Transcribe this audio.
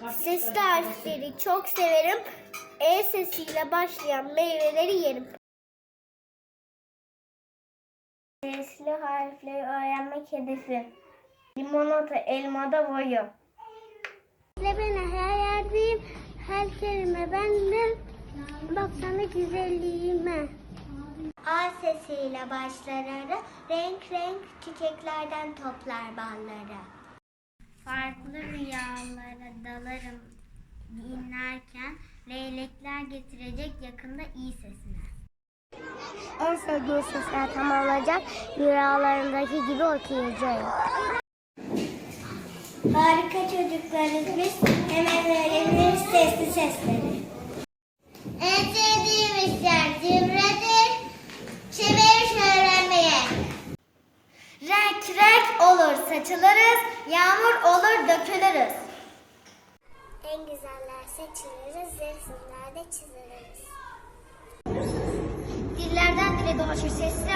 Sesli harfleri çok severim. E sesiyle başlayan meyveleri yerim. Sesli harfleri öğrenmek hedefim. Limonata, elmada boyu. Ben her yerdeyim. Her kelime benden. Baksana güzelliğime. A sesiyle başlar. Renk renk çiçeklerden toplar balları. Dalarım dinlerken leylekler getirecek yakında iyi sesine. En sevdiğim sesler tamamlanacak rüyalarımdaki gibi okuyacağım. Harika çocuklarız biz hemen öğreniriz sesli sesleri. En sevdiğim işler cimridir, severiz öğrenmeye. Renk renk olur saçılırız, yağmur olur dökülürüz. Seçiliriz, resimlerde çiziliriz. Dillerden dile dolaşır sesli